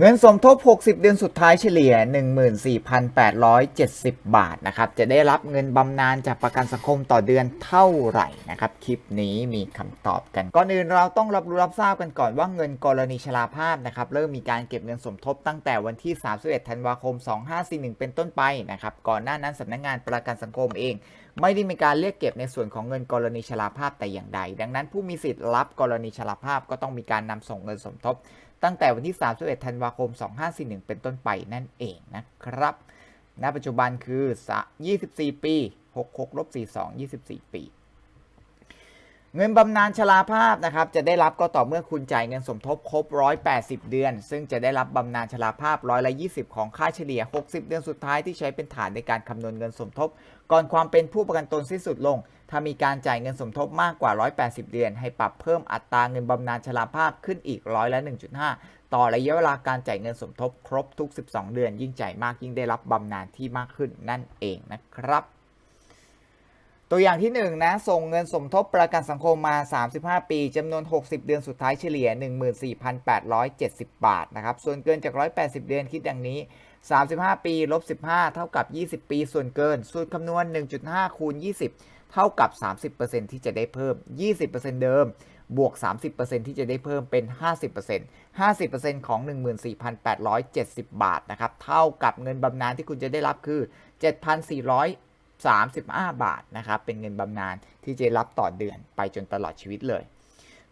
เงินสมทบ 60 เดือนสุดท้ายเฉลี่ย 14,870 บาทนะครับ จะได้รับเงินบำนาญจากประกันสังคมต่อเดือนเท่าไหร่นะครับ คลิปนี้มีคำตอบกัน ก่อนอื่นเราต้องรับรู้รับทราบกันก่อนว่าเงินกรณีชราภาพนะครับ เริ่มมีการเก็บเงินสมทบตั้งแต่วันที่ 31 ธันวาคม 2541 เป็นต้นไปนะครับ ก่อนหน้านั้นสำนักงานประกันสังคมเอง ไม่ได้มีการเรียกเก็บในส่วนของเงินกรณีชราภาพแต่อย่างใด ดังนั้นผู้มีสิทธิ์รับกรณีชราภาพก็ต้องมีการนำส่งเงินสมทบ ตั้งแต่วันที่ 31 ธันวาคม 2541 เป็นต้นไปนั่นเองนะครับ ณ ปัจจุบันคือ 24 ปี 66ลบ42 24 ปี เงินบำนาญชราภาพนะครับ จะได้รับก็ต่อเมื่อคุณจ่ายเงินสมทบครบ 180 เดือน ซึ่งจะได้รับบำนาญชราภาพร้อยละ20 ของค่าเฉลี่ย 60 เดือนสุดท้ายที่ใช้เป็นฐานในการคำนวณเงินสมทบ ก่อนความเป็นผู้ประกันตนสิ้นสุดลง ถ้ามีการจ่ายเงินสมทบมากกว่า 180 เดือน ให้ปรับเพิ่มอัตราเงินบำนาญชราภาพขึ้นอีกร้อยละ 1.5 ต่อระยะเวลาการจ่ายเงินสมทบครบทุก 12 เดือน ยิ่งจ่ายมากยิ่งได้รับบำนาญที่มากขึ้นนั่นเองนะครับ ตัวอย่างที่ 1 นะ ส่งเงินสมทบประกันสังคมมา 35 ปีจำนวน 60 เดือนสุดท้ายเฉลี่ย 14,870 บาทนะครับ ส่วนเกินจาก 180 เดือนคิดดังนี้ 35 ปีลบ15 เท่ากับ 20 ปีส่วนเกิน สูตรคำนวณ 1.5 คูณ 20 เท่ากับ 30%ที่จะได้เพิ่ม 20%เดิม บวก 30%ที่จะได้เพิ่มเป็น 50% 50%ของ 14,870 บาทนะครับ เท่ากับเงินบำนาญที่คุณจะได้รับคือ 7,435 บาทนะครับ เป็นเงินบำนาญที่จะรับต่อเดือนไปจนตลอดชีวิตเลย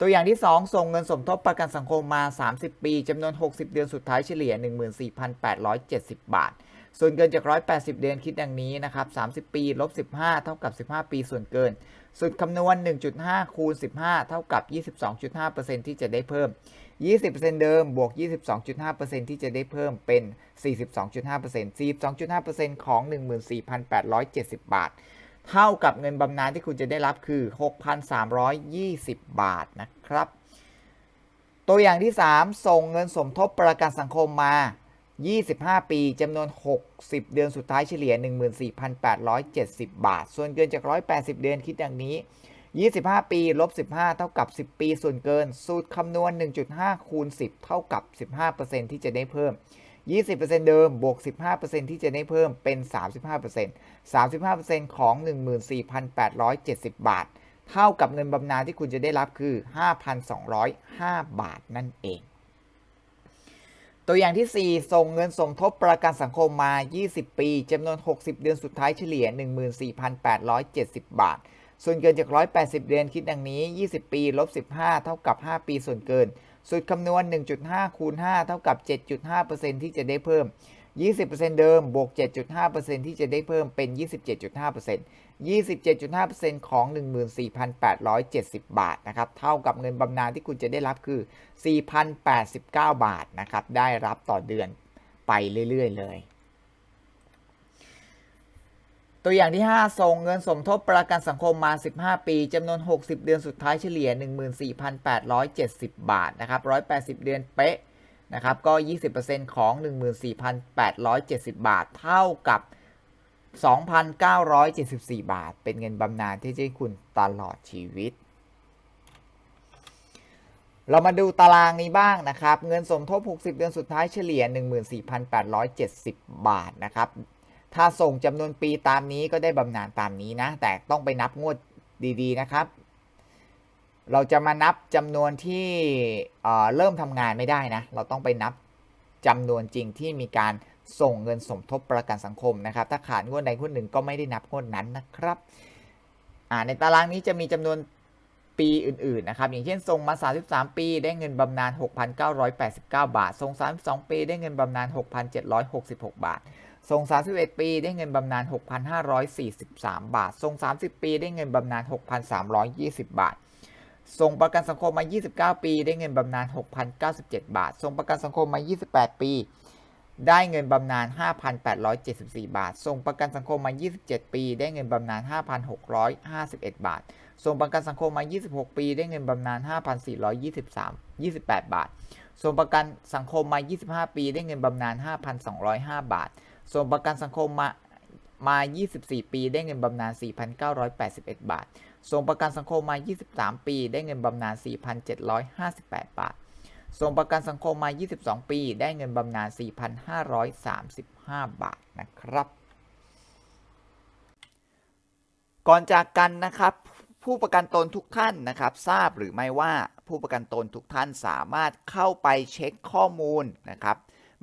ตัวอย่างที่ 2 ส่งเงินสมทบประกันสังคมมา 30 ปีจำนวน 60 เดือนสุดท้ายเฉลี่ย 14,870 บาท ส่วนเกินจาก 180 เดือนคิดดังนี้นะครับ30 ปีลบ15 เท่ากับ 15 ปีส่วนเกิน สุดคำนวณ 1.5 คูณ 15 เท่ากับ 22.5%ที่จะได้เพิ่ม 20%เดิมบวก 22.5%ที่จะได้เพิ่มเป็น 42.5% 42.5%ของ 14,870 บาท เท่ากับเงินบำนาญที่คุณจะได้รับคือ 6,320 บาทนะครับ ตัวอย่างที่ 3 ส่งเงินสมทบประกันสังคมมา 25 ปีจำนวน 60 เดือนสุดท้ายเฉลี่ย 14,870 บาท ส่วนเกินจาก 180 เดือนคิดดังนี้ 25 ปีลบ15 เท่ากับ 10 ปี ส่วนเกิน สูตรคำนวณ 1.5 คูณ 10 เท่ากับ 15%ที่จะได้เพิ่ม 20%เดิม บวก 15%ที่จะได้เพิ่มเป็น 35% 35%ของ 14,870 บาท เท่ากับเงินบำนาญที่คุณจะได้รับคือ 5,205 บาทนั่นเอง ตัวอย่างที่ 4 ส่งเงินสมทบประกันสังคมมา 20 ปีจำนวน 60 เดือนสุดท้ายเฉลี่ย 14,870 บาท ส่วนเกินจาก 180 เดือนคิดดังนี้ 20 ปีลบ15 เท่ากับ 5 ปีส่วนเกิน สูตรคำนวณ 1.5 คูณ 5 เท่ากับ 7.5%ที่จะได้เพิ่ม 20%เดิม บวก 7.5%ที่จะได้เพิ่มเป็น 27.5% 27.5%ของ 14,870 บาทนะครับ เท่ากับเงินบำนาญที่คุณจะได้รับคือ 4,089 บาทนะครับ ได้รับต่อเดือนไปเรื่อย ๆ เลย ตัวอย่างที่ 5 ส่งเงินสมทบประกันสังคมมา 15 ปีจำนวน 60 เดือนสุดท้ายเฉลี่ย 14,870 บาทนะครับ 180 เดือนเป๊ะนะครับก็ 20%ของ 14,870 บาท เท่ากับ 2,974 บาท เป็นเงินบำนาญที่จะให้คุณตลอดชีวิต เรามาดูตารางนี้บ้างนะครับ เงินสมทบ 60 เดือนสุดท้ายเฉลี่ย 14,870 บาทนะครับ ถ้าส่งจำนวนปีตามนี้ก็ได้บำนาญตามนี้นะ แต่ต้องไปนับงวดดีๆนะครับ เราจะมานับจำนวนที่เเริ่มทำงานไม่ได้นะ เราต้องไปนับจำนวนจริงที่มีการส่งเงินสมทบประกันสังคมนะครับ ถ้าขาดงวดใดงวดหนึ่งก็ไม่ได้นับงวดนั้นนะครับในตารางนี้จะมีจำนวนปีอื่นๆนะครับ อย่างเช่นส่งมา 33 ปี ได้เงินบำนาญ 6,989 บาทส่ง32 ปี ได้เงินบำนาญ 6,766 บาท ส่ง31 ปีได้เงินบำนาญ 6,543 บาทส่ง30 ปีได้เงินบำนาญ 6,320 บาทส่งประกันสังคมมา 29 ปี ได้เงินบำนาญ 6,097 บาทส่งประกันสังคมมา 28 ปี ได้เงินบำนาญ 5,874 บาทส่งประกันสังคมมา 27 ปี ได้เงินบำนาญ 5,651 บาทส่งประกันสังคมมา 26 ปี ได้เงินบำนาญ 5,423 28 บาทส่งประกันสังคมมา 25 ปี ได้เงินบำนาญ 5,205 บาท ส่งประกันสังคมมามา 24 ปี ได้เงินบำนาญ 4,981 บาท ส่งประกันสังคมมา 23 ปี ได้เงินบำนาญ 4,758 บาท ส่งประกันสังคมมา 22 ปี ได้เงินบำนาญ 4,535 บาท นะครับ ก่อนจากกันนะครับ ผู้ประกันตนทุกท่านนะครับ ทราบหรือไม่ว่าผู้ประกันตนทุกท่านสามารถเข้าไปเช็คข้อมูลนะครับ